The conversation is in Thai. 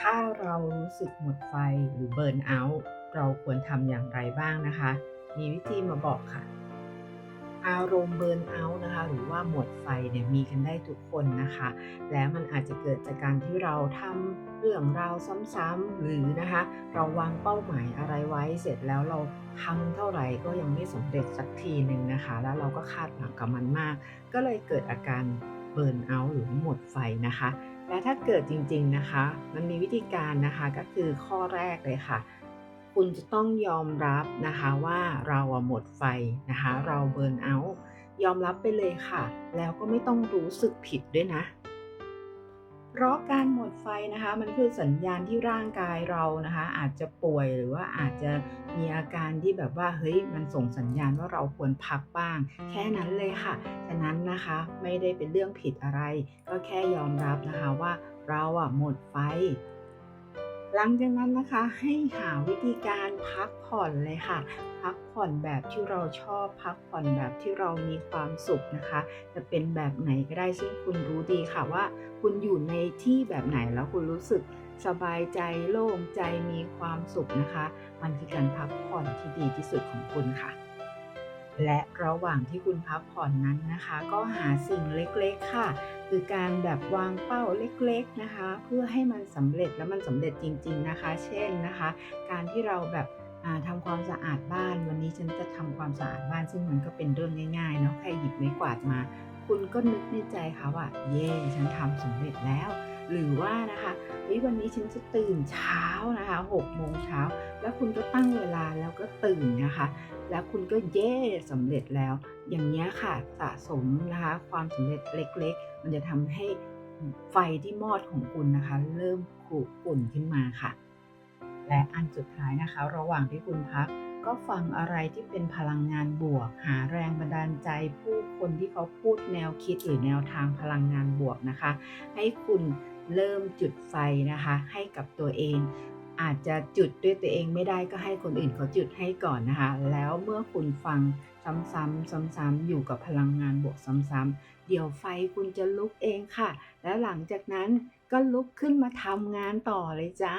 ถ้าเรารู้สึกหมดไฟหรือเบิร์นเอาท์เราควรทำอย่างไรบ้างนะคะ มีวิธีมาบอกค่ะ อารมณ์เบิร์นเอาท์นะคะ หรือว่าหมดไฟเนี่ยมีกันได้ทุกคนนะคะ และมันอาจจะเกิดจากการที่เราทำเรื่องราวซ้ำๆหรือนะคะ เราวางเป้าหมายอะไรไว้เสร็จแล้วเราทำเท่าไหร่ก็ยังไม่สำเร็จสักทีหนึ่งนะคะ แล้วเราก็คาดหวังกับมันมาก ก็เลยเกิดอาการเบิร์นเอาท์หรือหมดไฟนะคะ และถ้าเกิดจริงๆนะคะ มันมีวิธีการนะคะก็คือข้อแรกเลยค่ะ คุณจะต้องยอมรับนะคะว่าเราหมดไฟนะคะ เราเบิร์นเอาท์ยอมรับไปเลยค่ะ แล้วก็ไม่ต้องรู้สึกผิดด้วยนะ เพราะการ ดไฟนะคะ มันคือสัญญาณที่ร่างกายเรานะคะ อาจจะป่วยหรือว่าอาจจะมีอาการที่แบบว่าเฮ้ยมันส่งสัญญาณว่าเราควรพักบ้าง แค่นั้นเลยค่ะฉะนั้นนะคะไม่ได้เป็นเรื่องผิดอะไร ก็แค่ยอมรับนะคะว่าเราอะหมดไฟ หลังจากนั้นนะคะให้หาวิธีการพักผ่อนเลยค่ะ พักผ่อนแบบที่เราชอบพักผ่อนแบบที่เรามีความสุขนะคะ จะเป็นแบบไหนก็ได้ซึ่งคุณรู้ดีค่ะว่า คุณอยู่ในที่แบบไหนแล้วคุณรู้สึกสบายใจโล่งใจมีความสุขนะคะ มันคือการพักผ่อนที่ดีที่สุดของคุณค่ะ และระหว่างที่คุณพักผ่อนนั้นนะคะ ก็หาสิ่งเล็กๆค่ะ คือการแบบวางเป้าเล็กๆนะคะ เพื่อให้มันสำเร็จแล้วมันสำเร็จจริง ๆนะคะ เช่นนะคะ การที่เราแบบทำทำความสะอาดบ้าน วันนี้ฉันจะทำความสะอาดบ้าน ซึ่งมันก็เป็นเรื่องง่ายๆเนาะแค่หยิบไม้กวาดมา คุณก็นึกในใจค่ะว่า เย่ฉันทำสำเร็จแล้ว หรือว่านะคะเฮ้ยวันนี้ฉันจะตื่นเช้านะคะ6โมงเช้าแล้วคุณก็ตั้งเวลาแล้วก็ตื่นนะคะ แล้วคุณก็เย่สำเร็จแล้ว อย่างนี้ค่ะสะสมนะคะ ความสำเร็จเล็ก ๆ มันจะทำให้ไฟที่มอดของคุณนะคะ เริ่มขุ่นขึ้นมาค่ะ และอันสุดท้ายนะคะ ระหว่างที่คุณพัก ก็ฟังอะไรที่เป็นพลังงานบวก หาแรงบันดาลใจผู้คนที่เขาพูดแนวคิดหรือแนวทางพลังงานบวกนะคะ ให้คุณเริ่มจุดไฟนะคะ ให้กับตัวเองอาจจะจุดด้วยตัวเองไม่ได้ก็ให้คนอื่นเขาจุดให้ก่อนนะคะ แล้วเมื่อคุณฟังซ้ำๆซ้ำๆอยู่กับพลังงานบวกซ้ำๆเดี๋ยวไฟคุณจะลุกเองค่ะ แล้วหลังจากนั้นก็ลุกขึ้นมาทำงานต่อเลยจ้า